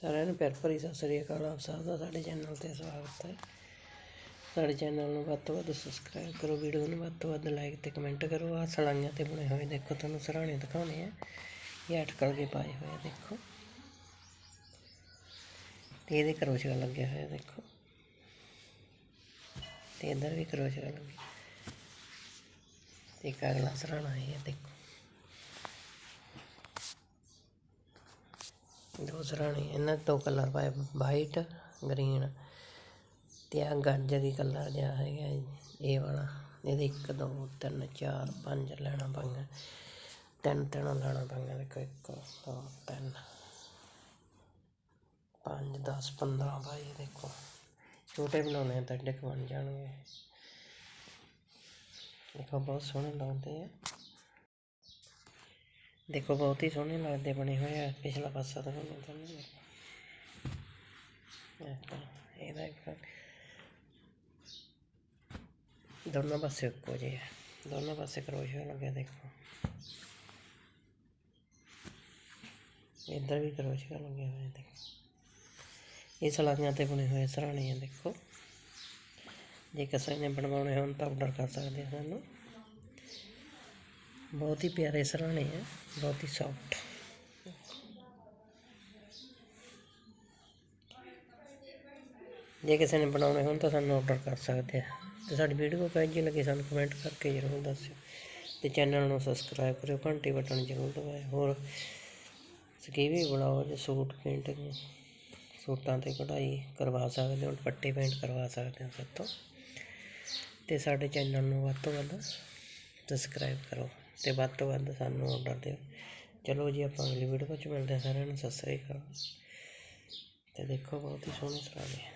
ਸਾਰਿਆਂ ਨੂੰ ਪਿਆਰ ਭਰੀ ਸਤਿ ਸ੍ਰੀ ਅਕਾਲ। ਆਪ ਸਭ ਦਾ ਸਾਡੇ ਚੈਨਲ ਤੇ ਸਵਾਗਤ ਹੈ। ਸਾਡੇ ਚੈਨਲ ਨੂੰ ਵੱਧ ਤੋਂ ਵੱਧ ਸਬਸਕ੍ਰਾਈਬ ਕਰੋ, ਵੀਡੀਓ ਨੂੰ ਵੱਧ ਤੋਂ ਵੱਧ ਲਾਈਕ ਤੇ ਕਮੈਂਟ ਕਰੋ। ਆ ਸਲਾਈਆਂ ਤੇ ਬਣੇ ਹੋਏ ਦੇਖੋ, ਤੁਹਾਨੂੰ ਸਰਾਣੇ ਦਿਖਾਉਣੇ ਆ। ਇਹ ਅਟਕਲ ਕੇ ਪਾਏ ਹੋਏ ਆ, ਦੇਖੋ। ਤੇ ਇਹਦੇ ਕਰੋਸ਼ੀਆ ਲੱਗਿਆ ਹੋਇਆ, ਦੇਖੋ। ਤੇ ਇਧਰ ਵੀ ਕਰੋਸ਼ੀਆ ਲੱਗਿਆ। ਤੇ ਇੱਕ ਅਗਲਾ ਸਰਾਣਾ ਹੈ ਦੇਖੋ। ਦੂਸਰਾ ਸਰਾਣੇ ਇਹਨਾਂ 'ਚ ਦੋ ਕਲਰ ਪਾਏ ਵਾਈਟ ਗ੍ਰੀਨ ਅਤੇ ਆ ਗਾਜਰੀ ਕਲਰ ਜਿਹਾ ਹੈਗਾ ਜੀ, ਇਹ ਵਾਲਾ। ਇਹਦੇ ਇੱਕ ਦੋ ਤਿੰਨ ਚਾਰ ਪੰਜ ਲੈਣਾ ਪਈਆਂ। ਤਿੰਨ ਤਿੰਨ ਲੈਣਾ ਪਈਆਂ ਦੇਖੋ ਇੱਕ ਦੋ ਤਿੰਨ ਪੰਜ 10 15 ਭਾਈ ਦੇਖੋ। ਛੋਟੇ ਬਣਾਉਣੇ ਆ ਤਾਂ ਏਡੇ ਕੁ ਬਣ ਜਾਣਗੇ। ਦੇਖੋ ਬਹੁਤ ਸੋਹਣੇ ਲੱਗਦੇ ਆ। ਦੇਖੋ ਬਹੁਤ ਹੀ ਸੋਹਣੇ ਲੱਗਦੇ ਬਣੇ ਹੋਏ ਆ, ਪਿਛਲਾ ਪਾਸਾ ਤਾਂ ਤੁਹਾਨੂੰ ਤੁਹਾਨੂੰ ਇਹਦਾ ਇੱਕ ਦੋਨੋਂ ਪਾਸੇ ਇੱਕੋ ਜਿਹੇ ਆ। ਦੋਨੋਂ ਪਾਸੇ ਕਰੋਸ਼ੀਆ ਲੱਗਿਆ ਦੇਖੋ। ਇੱਧਰ ਵੀ ਕਰੋਸ਼ੀਆ ਲੱਗਿਆ ਹੋਇਆ, ਦੇਖੋ। ਇਹ ਸਲਾਈਆਂ ਤੇ ਬਣੇ ਹੋਏ ਸਰਾਣੇ ਆ, ਦੇਖੋ। ਜੇ ਕਿਸੇ ਨੇ ਬਣਵਾਉਣੇ ਹੋਣ ਤਾਂ ਆਰਡਰ ਕਰ ਸਕਦੇ ਆ ਸਾਨੂੰ। ਬਹੁਤ ਹੀ ਪਿਆਰੇ ਸਰਾਣੇ ਆ, ਬਹੁਤ ਹੀ ਸੌਫਟ ਜੇ ਕਿਸੇ ਨੇ ਬਣਾਉਣੇ ਹੋਣ ਤਾਂ ਸਾਨੂੰ ਆਰਡਰ ਕਰ ਸਕਦੇ ਆ। ਤੇ ਸਾਡੀ ਵੀਡੀਓ ਕਿਹੋ ਜਿਹੀ ਲੱਗੀ ਸਾਨੂੰ ਕਮੈਂਟ ਕਰਕੇ ਜ਼ਰੂਰ ਦੱਸਿਓ। ਤੇ ਚੈਨਲ ਨੂੰ ਸਬਸਕ੍ਰਾਈਬ ਕਰਿਓ, ਘੰਟੀ ਬਟਨ ਜ਼ਰੂਰ ਦਬਾਇਓ ਹੋਰ ਸਕੀ ਵੀ ਬਣਾਓ ਜੇ ਸੂਟ ਪੇਂਟਿੰਗ ਸੂਟਾਂ ਤੇ ਕਢਾਈ ਕਰਵਾ ਸਕਦੇ ਹੋ, ਦੁਪੱਟੇ ਪੇਂਟ ਕਰਵਾ ਸਕਦੇ ਹੋ ਸਭ ਤੋਂ। ਤੇ ਸਾਡੇ ਚੈਨਲ ਨੂੰ ਵੱਧ ਤੋਂ ਵੱਧ ਸਬਸਕ੍ਰਾਈਬ ਕਰੋ। ਅਤੇ ਵੱਧ ਤੋਂ ਵੱਧ ਸਾਨੂੰ ਔਡਰ ਦਿਓ। ਚਲੋ ਜੀ, ਆਪਾਂ ਅਗਲੀ ਵੀਡੀਓ ਵਿੱਚ ਮਿਲਦੇ ਹਾਂ ਸਾਰਿਆਂ ਨੂੰ। ਸਤਿ ਸ੍ਰੀ ਅਕਾਲ। ਅਤੇ ਦੇਖੋ, ਬਹੁਤ ਹੀ ਸੋਹਣੇ ਸਰਾਣੇ